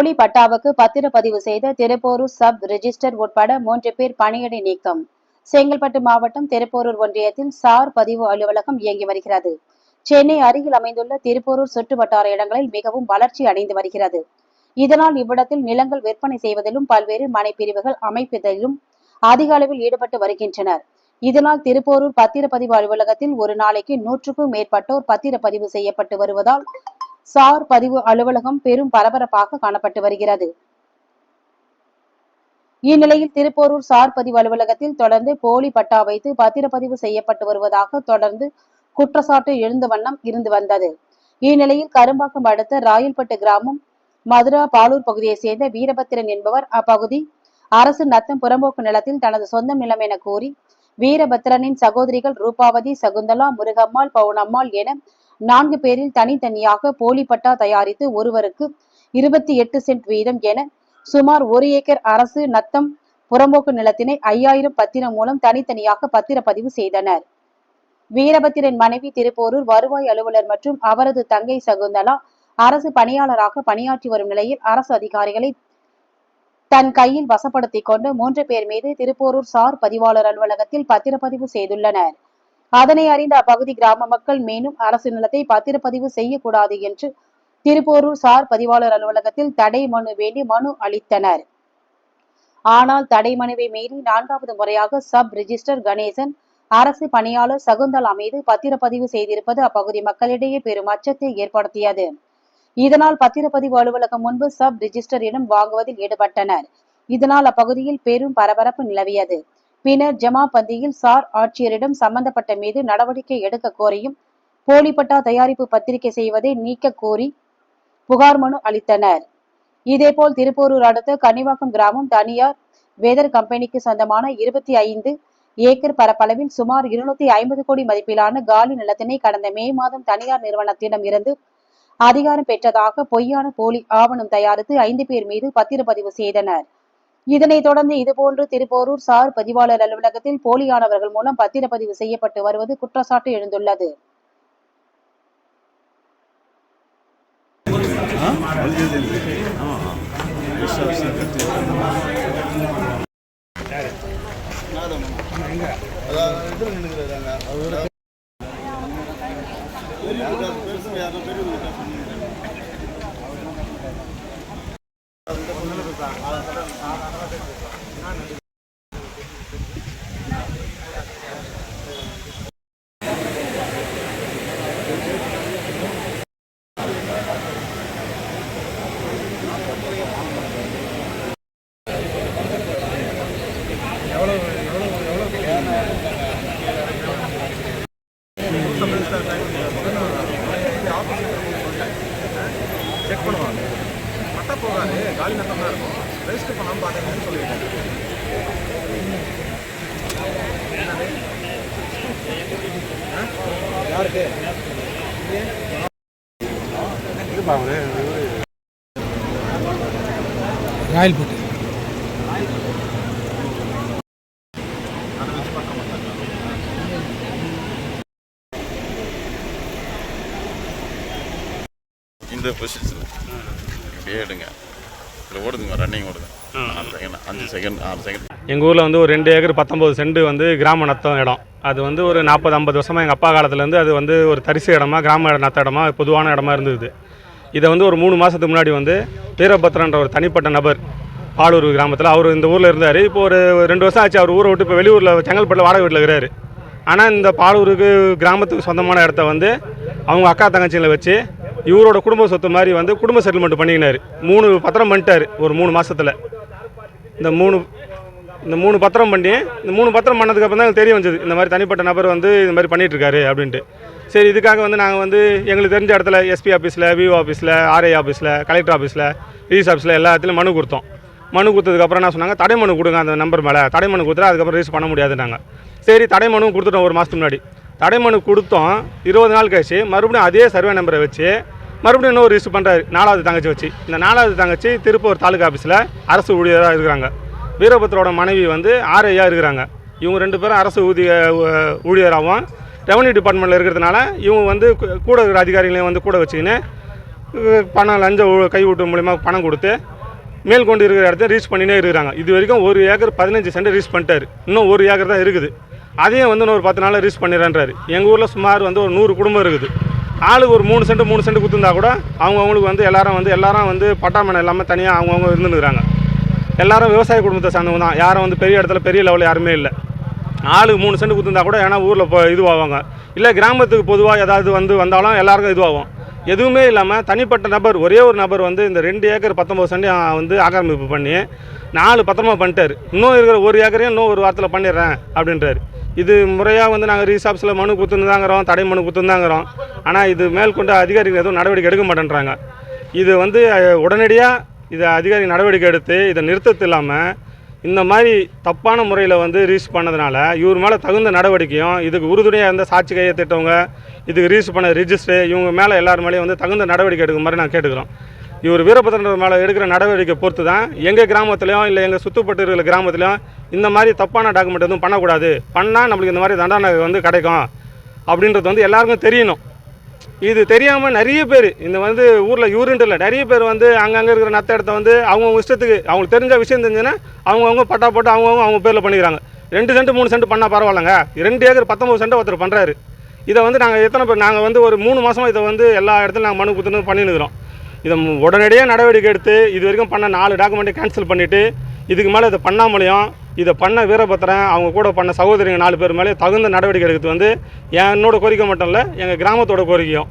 போலி பட்டாவுக்கு பத்திரப்பதிவு செய்த திருப்போரூர் சப் ரிஜிஸ்டர் உட்பட மூன்று பேர் பணியிடை நீக்கம். செங்கல்பட்டு மாவட்டம் திருப்போரூர் ஒன்றியத்தில் சார் பதிவு அலுவலகம் இயங்கி வருகிறது. சென்னை அருகில் அமைந்துள்ள திருப்போரூர் சுற்று வட்டார இடங்களில் மிகவும் வளர்ச்சி அடைந்து வருகிறது. இதனால் இவ்விடத்தில் நிலங்கள் விற்பனை செய்வதிலும் பல்வேறு மனைப்பிரிவுகள் அமைப்பதிலும் அதிக அளவில் ஈடுபட்டு வருகின்றனர். இதனால் திருப்போரூர் பத்திரப்பதிவு அலுவலகத்தில் ஒரு நாளைக்கு நூற்றுக்கும் மேற்பட்டோர் பத்திரப்பதிவு செய்யப்பட்டு வருவதால் சார் பதிவு அலுவலகம் பெரும் பரபரப்பாக காணப்பட்டு வருகிறது. இந்நிலையில் திருப்போரூர் சார் பதிவு அலுவலகத்தில் தொடர்ந்து போலி பட்டா வைத்து பத்திரப்பதிவு செய்யப்பட்டு வருவதாக தொடர்ந்து குற்றச்சாட்டு எழுந்த வண்ணம் இருந்து வந்தது. இந்நிலையில் கரும்பாக்கம் அடுத்த ராயல்பட்டு கிராமம் மதுரா பாலூர் பகுதியைச் சேர்ந்த வீரபத்திரன் என்பவர் அப்பகுதி அரசு நத்தம் புறம்போக்கு நிலத்தில் தனது சொந்த நிலம் என கூறி வீரபத்திரனின் சகோதரிகள் ரூபாவதி சகுந்தலா முருகம்மாள் பவுனம்மாள் என நான்கு பேரில் தனித்தனியாக போலி பட்டா தயாரித்து ஒருவருக்கு இருபத்தி எட்டு சென்ட் வீதம் என சுமார் ஒரு ஏக்கர் அரசு நத்தம் புறம்போக்கு நிலத்தினை ஐயாயிரம் பத்திரம் மூலம் தனித்தனியாக பத்திரப்பதிவு செய்தனர். வீரபத்திரன் மனைவி திருப்போரூர் வருவாய் அலுவலர் மற்றும் அவரது தங்கை சகுந்தலா அரசு பணியாளராக பணியாற்றி வரும் நிலையில் அரசு அதிகாரிகளை தன் கையில் வசப்படுத்திக் கொண்டு மூன்று பேர் மீது திருப்போரூர் சார் பதிவாளர் அலுவலகத்தில் பத்திரப்பதிவு செய்துள்ளனர். அதனை அறிந்த அப்பகுதி கிராம மக்கள் மேலும் அரசு நிலத்தை பத்திரப்பதிவு செய்யக்கூடாது என்று திருப்போரூர் சார் பதிவாளர் அலுவலகத்தில் தடை மனு வேண்டி மனு அளித்தனர். ஆனால் தடை மனுவை மீறி நான்காவது முறையாக சப் ரிஜிஸ்டர் கணேசன் அரசு பணியாளர் சகுந்தலா மீது பத்திரப்பதிவு செய்திருப்பது அப்பகுதி மக்களிடையே பெரும் அச்சத்தை ஏற்படுத்தியது. இதனால் பத்திரப்பதிவு அலுவலகம் முன்பு சப் ரிஜிஸ்டரிடம் வாங்குவதில் ஈடுபட்டனர். இதனால் அப்பகுதியில் பெரும் பரபரப்பு நிலவியது. பின்னர் ஜமா பந்தியில் சார் ஆட்சியரிடம் சம்பந்தப்பட்ட மீது நடவடிக்கை எடுக்க கோரியும் போலிப்பட்டா தயாரிப்பு பத்திரிகை செய்வதை நீக்க கோரி புகார் மனு அளித்தனர். இதேபோல் திருப்போரூர் அடுத்த கன்னிவாக்கம் கிராமம் தனியார் வேதர் கம்பெனிக்கு சொந்தமான இருபத்தி ஐந்து ஏக்கர் பரப்பளவில் சுமார் இருநூத்தி ஐம்பது கோடி மதிப்பிலான காலி நிலத்தினை கடந்த மே மாதம் தனியார் நிறுவனத்திடம் இருந்து அதிகாரம் பெற்றதாக பொய்யான போலி ஆவணம் தயாரித்து ஐந்து பேர் மீது பத்திரப்பதிவு செய்தனர். இதனைத் தொடர்ந்து இதுபோன்று திருப்போரூர் சார் பதிவாளர் அலுவலகத்தில் போலியானவர்கள் மூலம் பத்திரப்பதிவு செய்யப்பட்டு வருவது குற்றச்சாட்டு எழுந்துள்ளது. Thank you. ரெஜிஸ்டர் பண்ணாமல் சொல்லியிருக்காங்க யாருக்கு ராயல் அவரு இந்த பொசிஷன் இப்படியே எடுங்க. இதில் ஓடுதுங்க ரன்னிங் ஓடுது. செகண்ட் அஞ்சு செகண்ட் ஆறு செகண்ட் எங்கள் ஊரில் வந்து ஒரு ரெண்டு ஏக்கர் பத்தொம்பது சென்ட் வந்து கிராம நத்தம் இடம். அது வந்து ஒரு நாற்பது ஐம்பது வருஷமாக எங்கள் அப்பா காலத்துலேருந்து அது வந்து ஒரு தரிசு இடமா கிராம நத்த இடமா பொதுவான இடமா இருந்தது. இதை வந்து ஒரு மூணு மாதத்துக்கு முன்னாடி வந்து வீரபத்ரன்ற ஒரு தனிப்பட்ட நபர் பாலூர் கிராமத்தில் அவர் இந்த ஊரில் இருந்தார். இப்போ ஒரு ரெண்டு வருஷம் ஆச்சு அவர் ஊரை விட்டு இப்போ வெளியூரில் செங்கல்பட்டில் வாடகை வீட்டில் இருக்கிறாரு. ஆனால் இந்த பாலூருக்கு கிராமத்துக்கு சொந்தமான இடத்த வந்து அவங்க அக்கா தங்கச்சிங்களை வச்சு இவரோட குடும்ப சொத்து மாதிரி வந்து குடும்ப செட்டில்மெண்ட் பண்ணிக்கினார். மூணு பத்திரம் பண்ணிட்டார் ஒரு மூணு மாதத்தில் இந்த மூணு இந்த மூணு பத்திரம் பண்ணி இந்த மூணு பத்திரம் பண்ணதுக்கப்புறம் தான் தெரிய வந்தது. இந்த மாதிரி தனிப்பட்ட நபர் வந்து இந்த மாதிரி பண்ணிகிட்ருக்காரு அப்படின்ட்டு. சரி இதுக்காக வந்து நாங்கள் வந்து எங்களுக்கு தெரிஞ்ச இடத்துல எஸ்பி ஆஃபீஸில் விஓ ஆஃபீஸில் ஆர்ஐ ஆஃபீஸில் கலெக்டர் ஆஃபீஸில் ரிஜிஸ் ஆஃபீஸில் எல்லா இடத்துலையும் மனு கொடுத்தோம். மனு கொடுத்ததுக்கப்புறம் என்ன சொன்னாங்க? தடை மனு கொடுங்க அந்த நம்பர் மேலே. தடை மனு கொடுத்துட்டு அதுக்கப்புறம் ரிஜிஸ்டர் பண்ண முடியாது நாங்கள் சரி தடை மனு கொடுத்துட்டோம் ஒரு மாதத்துக்கு முன்னாடி. தடைமனு கொடுத்தோம். இருபது நாள் கழிச்சு மறுபடியும் அதே சர்வே நம்பரை வச்சு மறுபடியும் இன்னொரு இஷ்யூ பண்ணுறாரு நாலாவது தங்கச்சி வச்சு. இந்த நாலாவது தங்கச்சி திருப்பூர் தாலுகா ஆஃபீஸில் அரசு ஊழியராக இருக்கிறாங்க. வீரபத்ரோட மனைவி வந்து ஆர்ஐயாக இருக்கிறாங்க. இவங்க ரெண்டு பேரும் அரசு ஊதிய ஊழியராகவும் ரெவன்யூ டிபார்ட்மெண்ட்டில் இருக்கிறதுனால இவங்க வந்து கூட இருக்கிற அதிகாரிகளையும் வந்து கூட வச்சுக்கின்னு பணம் லஞ்ச கைவிட்டு மூலியமாக மூலிமா பணம் கொடுத்து மேல் கொண்டு இருக்கிற இடத்த ரீச் பண்ணினே இருக்கிறாங்க. இது வரைக்கும் ஒரு ஏக்கர் பதினஞ்சு சென்ட் ரீச் பண்ணிட்டாரு. இன்னும் ஒரு ஏக்கர் தான் இருக்குது. அதையும் வந்து இன்னும் ஒரு பத்து நாளில் ரீச் பண்ணிடுறேன்றாரு. எங்கள் ஊரில் சுமார் வந்து ஒரு நூறு குடும்பம் இருக்குது. ஆளுக்கு ஒரு மூணு சென்ட் மூணு சென்ட் கொடுத்துருந்தா கூட அவங்கவுங்களுக்கு வந்து எல்லாரும் வந்து எல்லாரும் வந்து பட்டாமணம் இல்லாமல் தனியாக அவங்கவுங்க இருந்துருக்குறாங்க எல்லாரும் விவசாய குடும்பத்தை சார்ந்தவங்க தான். யாரும் வந்து பெரிய இடத்துல பெரிய லெவலில் யாருமே இல்லை. ஆளுக்கு மூணு சென்ட் கொடுத்துருந்தா கூட ஏன்னா ஊரில் இப்போ இதுவாகுவாங்க இல்லை கிராமத்துக்கு பொதுவாக ஏதாவது வந்து வந்தாலும் எல்லாருக்கும் இதுவாகும். எதுவுமே இல்லாமல் தனிப்பட்ட நபர் ஒரே ஒரு நபர் வந்து இந்த ரெண்டு ஏக்கர் பத்தொம்பது சென்ட் வந்து ஆக்கிரமிப்பு பண்ணி நாலு பத்திரமா பண்ணிட்டார். இன்னும் இருக்கிற ஒரு ஏக்கரையும் இன்னும் ஒரு வாரத்தில் பண்ணிடுறேன் அப்படின்றாரு. இது முறையாக வந்து நாங்கள் ரீசாப்ஸில் மனு கொடுத்துருந்தாங்கிறோம் தடை மனு கொடுத்துருந்தாங்கிறோம். ஆனால் இது மேற்கொண்டு அதிகாரிகள் எதுவும் நடவடிக்கை எடுக்க மாட்டேன்றாங்க. இது வந்து உடனடியாக இதை அதிகாரி நடவடிக்கை எடுத்து இதை நிறுத்தத்து இல்லாமல் இந்த மாதிரி தப்பான முறையில் வந்து ரீச் பண்ணதுனால இவர் மேலே தகுந்த நடவடிக்கையும் இதுக்கு உறுதுணையாக இருந்த சாட்சி கையை திட்டவங்க இதுக்கு ரீச் பண்ண ரிஜிஸ்டர் இவங்க மேலே எல்லார் மேலேயும் வந்து தகுந்த நடவடிக்கை எடுக்கும் மாதிரி நான் கேட்டுக்கிறோம். இவர் வீரபத்ரன் மேலே எடுக்கிற நடவடிக்கை பொறுத்து தான் எங்கள் கிராமத்துலையும் இல்லை எங்கள் சுற்றுப்பட்டு இருக்கிற கிராமத்துலேயும் இந்த மாதிரி தப்பான டாக்குமெண்ட் எதுவும் பண்ணக்கூடாது. பண்ணால் நம்மளுக்கு இந்த மாதிரி தண்டனை வந்து கிடைக்கும். அப்படின்றது வந்து எல்லாருக்கும் தெரியணும். இது தெரியாமல் நிறைய பேர் இந்த வந்து ஊரில் யூரின்ட்டு இல்லை நிறைய பேர் வந்து அங்கங்கே இருக்கிற நத்த இடத்த வந்து அவங்கவுங்க இஷ்டத்துக்கு அவங்களுக்கு தெரிஞ்ச விஷயம் தெரிஞ்சுன்னா அவங்கவுங்க பட்டா போட்டு அவங்கவுங்க அவங்க பேரில் பண்ணிக்கிறாங்க. ரெண்டு சென்ட் மூணு சென்ட் பண்ணால் பரவாயில்லங்க. ரெண்டு ஏக்கர் பத்தொம்பது சென்ட் ஒருத்தர் பண்ணுறாரு இதை வந்து நாங்கள் எத்தனை பேர் நாங்கள் வந்து ஒரு மூணு மாதமாக இதை வந்து எல்லா இடத்துலையும் நாங்கள் மனு கொடுத்துன்னு பண்ணினுக்கிறோம் இதை உடனடியாக நடவடிக்கை எடுத்து இது வரைக்கும் பண்ண நாலு டாக்குமெண்ட்டை கேன்சல் பண்ணிவிட்டு இதுக்கு மேலே இதை பண்ணாமலையும் இதை பண்ண வீரபத்திரன் அவங்க கூட பண்ண சகோதரிங்க நாலு பேர் மேலே தகுந்த நடவடிக்கை எடுக்கிறது வந்து என்னோட கோரிக்கை மட்டும் இல்லை எங்கள் கிராமத்தோட கோரிக்கையும்.